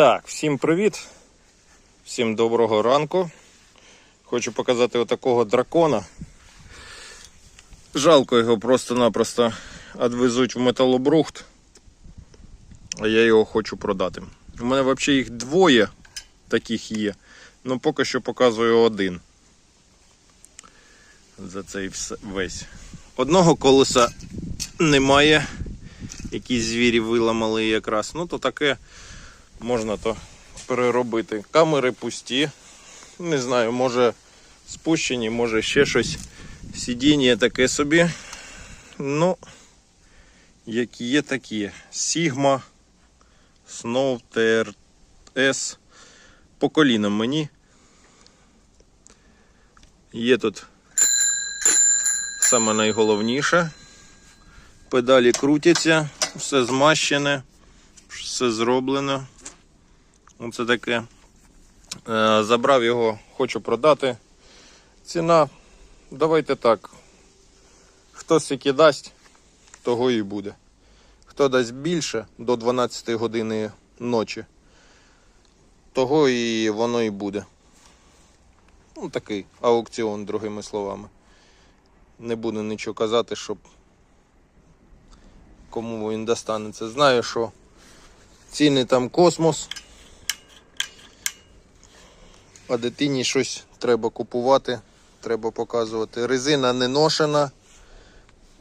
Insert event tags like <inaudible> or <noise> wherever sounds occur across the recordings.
Так, всім привіт. Всім доброго ранку. Хочу показати отакого дракона. Жалко його просто-напросто відвезуть в металобрухт. А я його хочу продати. У мене взагалі їх двоє таких є. Ну поки що показую один. За цей весь. Одного колеса немає. Якісь звірі виламали якраз. Ну то таке можна то переробити. Камери пусті. Не знаю, може спущені, може ще щось. Сидіння таке собі. Ну, які є такі. Sigma Snow TRS по колінам мені. Є тут саме найголовніше. Педалі крутяться, все змащене, все зроблено. Оце таке. Е, Забрав його, хочу продати. Ціна, давайте так. Хто скільки дасть, того і буде. Хто дасть більше до 12 години ночі, того і воно і буде. Ну, такий аукціон, другими словами. Не буду нічого казати, щоб кому він достанеться. Знаю, що ціни там космос. А дитині щось треба купувати, треба показувати. Резина не ношена,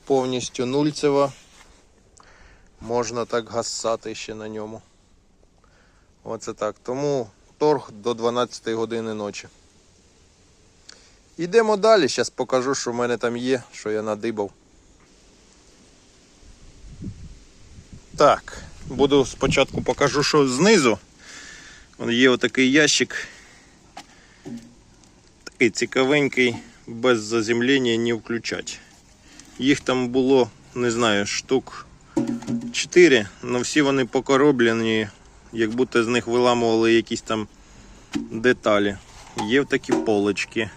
повністю нульцева. Можна так гасати ще на ньому. Оце так. Тому торг до 12 години ночі. Йдемо далі. Зараз покажу, що в мене там є, що я надибав. Так, буду спочатку покажу, що знизу. Є отакий ящик. Такий цікавенький, без заземлення не включать. Їх там було, не знаю, штук 4, але всі вони покороблені, як будто з них виламували якісь там деталі. Є такі полочки.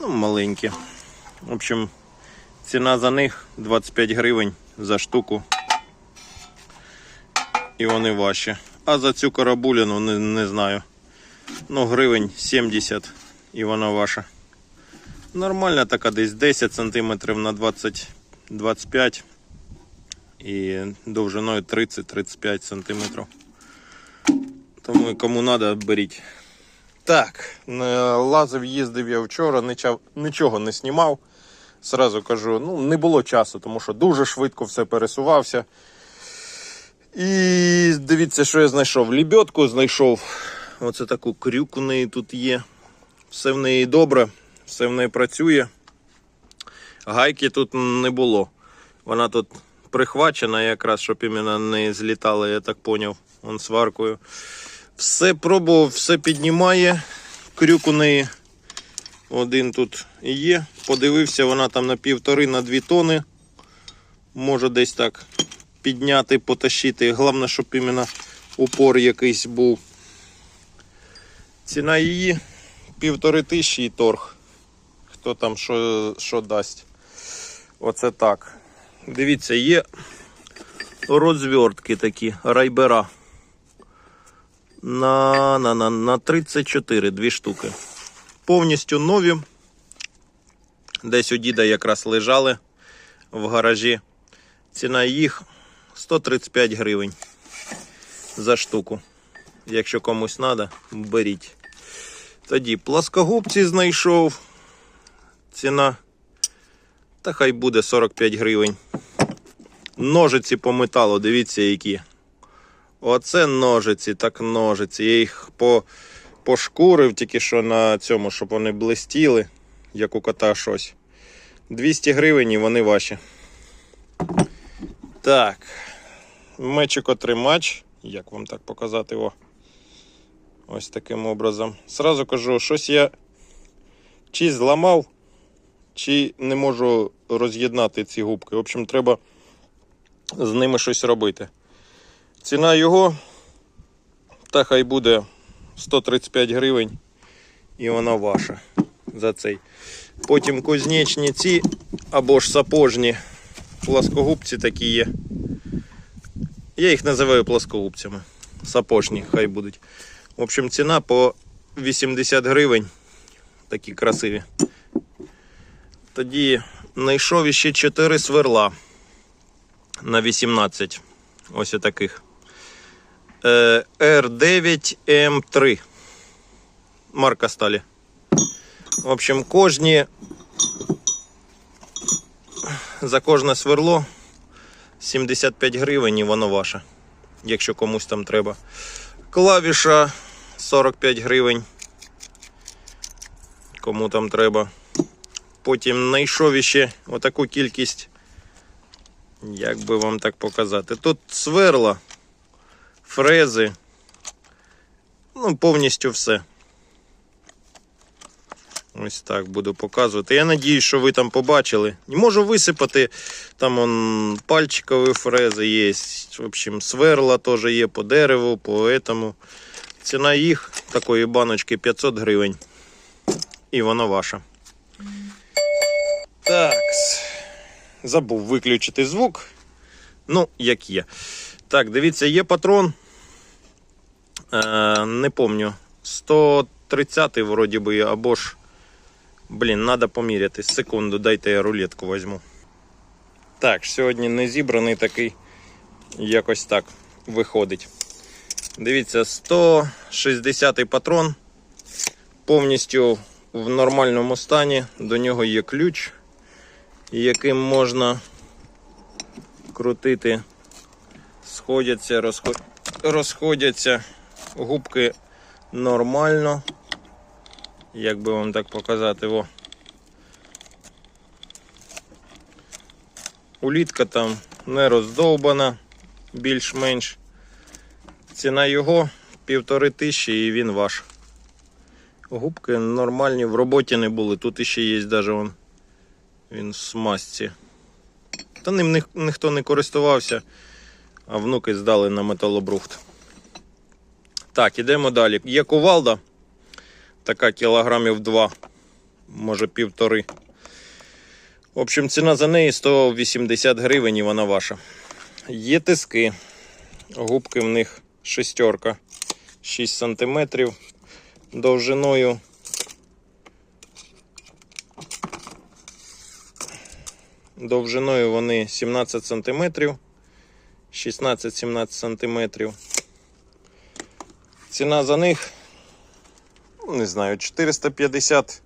Ну, маленькі. В общем, ціна за них 25 гривень за штуку. І вони ваші. А за цю карабуліну не, не знаю. Ну, гривень 70 і вона ваша. Нормальна така десь 10 см на 20, 25 і довжиною 30-35 см. Тому кому треба, беріть. Так, е, лазив, їздив я вчора, нічого не знімав. Сразу кажу, ну не було часу, тому що дуже швидко все пересувався. І дивіться, що я знайшов. Лібьотку знайшов. Оце таку крюк у неї тут є. Все в неї добре, все в неї працює. Гайки тут не було. Вона тут прихвачена якраз, щоб іменно не злітала, я так поняв, он сваркою. Все пробував, все піднімає. Крюк у неї один тут є. Подивився, вона там на півтори на дві тони. Може десь так підняти, потащити. Головне, щоб іменно упор якийсь був. Ціна її півтори тисячі і торг. Хто там що, що дасть. Оце так. Дивіться, є розвертки такі, райбера. На, на, на, на 34 дві штуки. Повністю нові. Десь у діда якраз лежали в гаражі. Ціна їх 135 гривень за штуку. Якщо комусь треба, беріть. Тоді плоскогубці знайшов. Ціна. Та хай буде 45 гривень. Ножиці по металу, дивіться які. Оце ножиці, так ножиці. Я їх по, пошкурив тільки що на цьому, щоб вони блистіли, як у кота щось. 200 гривень і вони ваші. Так. Мечикотримач. Як вам так показати його? Ось таким образом. Сразу кажу, щось я чи зламав, чи не можу роз'єднати ці губки. В общем, треба з ними щось робити. Ціна його, та хай буде 135 гривень, і вона ваша за цей. Потім кузнечні ці або ж сапожні плоскогубці такі є. Я їх називаю плоскогубцями. Сапожні, хай будуть. В общем, ціна по 80 гривень. Такі красиві. Тоді знайшов іще 4 сверла на 18. Ось таких. Е, R9M3. Марка сталі. В общем, кожні. За кожне сверло 75 гривень і воно ваше. Якщо комусь там треба. Клавіша 45 гривень. Кому там треба. Потім знайшов іще отаку кількість. Як би вам так показати? Тут сверла, фрези. Ну, повністю все. Ось так буду показувати. Я надіюсь, що ви там побачили. І можу висипати. Там он пальчикові фрези є. В общем, сверла теж є по дереву, по этому. Ціна їх такої баночки 500 гривень. І вона ваша. Так. Забув виключити звук. Ну, як є. Так, дивіться, є патрон. Е, не помню. 130-й, вроді би, або ж. Блін, треба поміряти. Секунду, дайте я рулетку візьму. Так, сьогодні не зібраний такий. Якось так виходить. Дивіться, 160 патрон. Повністю в нормальному стані. До нього є ключ, яким можна крутити. Сходяться, розход... розходяться. Губки нормально. Як би вам так показати, о. Улітка там не роздовбана, більш-менш. Ціна його півтори тисячі і він ваш. Губки нормальні, в роботі не були. Тут іще є навіть он, він в смазці. Та ним ніх- ніхто не користувався, а внуки здали на металобрухт. Так, ідемо далі. Є кувалда. Така кілограмів 2, може півтори. В общем, ціна за неї 180 гривень і вона ваша. Є тиски. Губки в них шестерка. 6 см. Довжиною. Довжиною вони 17 см. 16-17 см. Ціна за них не знаю, 450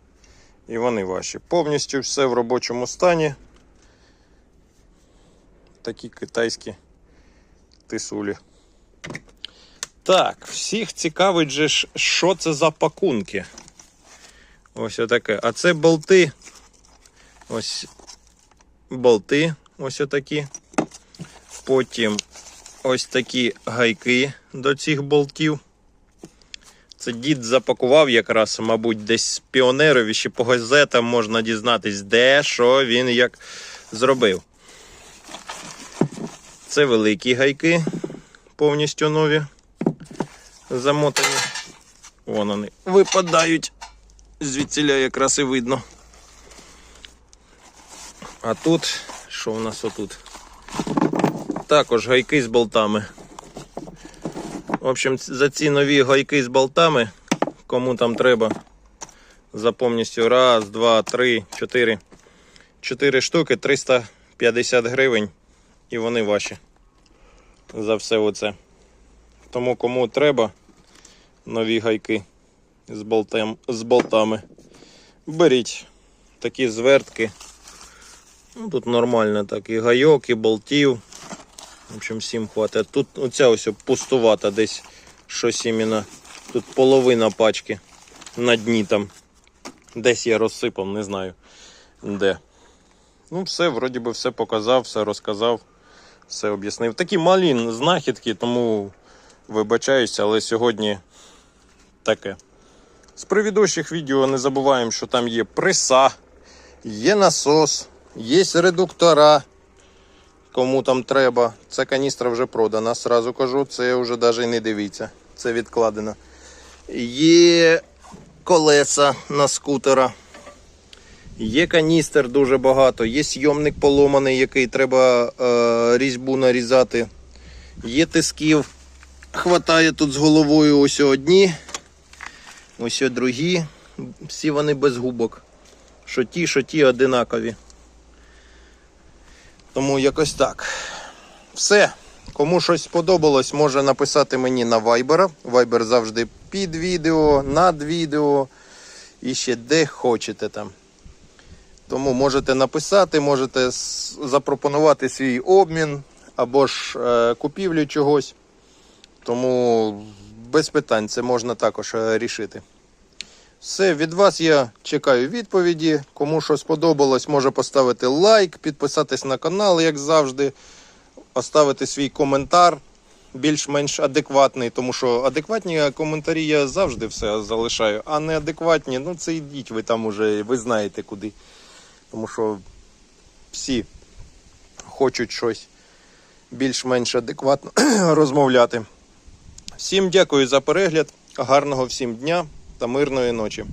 і вони ваші. Повністю все в робочому стані. Такі китайські тисулі. Так, всіх цікавить же, що це за пакунки. Ось отаке. А це болти. Ось болти, ось отакі. Потім ось такі гайки до цих болтів. Це дід запакував якраз, мабуть, десь з піонерові, ще по газетам можна дізнатись, де, що він як зробив. Це великі гайки, повністю нові, замотані. Вон вони випадають. Звідсіля якраз і видно. А тут, що у нас отут? Також гайки з болтами. В общем, за ці нові гайки з болтами, кому там треба, за повністю раз, два, три, чотири. Чотири штуки 350 гривень. І вони ваші. За все оце. Тому кому треба нові гайки з, болтем, з болтами. Беріть такі звертки. Ну, тут нормально так. І гайок, і болтів. В общем, всім хватить. Тут оця ось пустувата десь щось іменно. Тут половина пачки на дні там. Десь я розсипав, не знаю де. Ну, все, вроді би, все показав, все розказав, все об'яснив. Такі малі знахідки, тому вибачаюся, але сьогодні таке. З предыдущих відео не забуваємо, що там є преса, є насос, є редуктора кому там треба. Ця каністра вже продана, сразу кажу, це вже навіть не дивіться. Це відкладено. Є колеса на скутера. Є каністр дуже багато, є сйомник поломаний, який треба е, різьбу нарізати. Є тисків хватає тут з головою ось одні, ось другі. Всі вони без губок. Що ті, що ті одинакові. Тому якось так. Все. Кому щось сподобалось, може написати мені на Viber. Viber завжди під відео, над відео і ще де хочете там. Тому можете написати, можете запропонувати свій обмін або ж е, купівлю чогось. Тому без питань це можна також е, рішити. Все, від вас я чекаю відповіді. Кому що сподобалось, може поставити лайк, підписатись на канал, як завжди, оставити свій коментар більш-менш адекватний, тому що адекватні коментарі я завжди все залишаю, а неадекватні, ну це йдіть ви там уже, ви знаєте куди. Тому що всі хочуть щось більш-менш адекватно <clears throat> розмовляти. Всім дякую за перегляд, гарного всім дня та мирної ночі.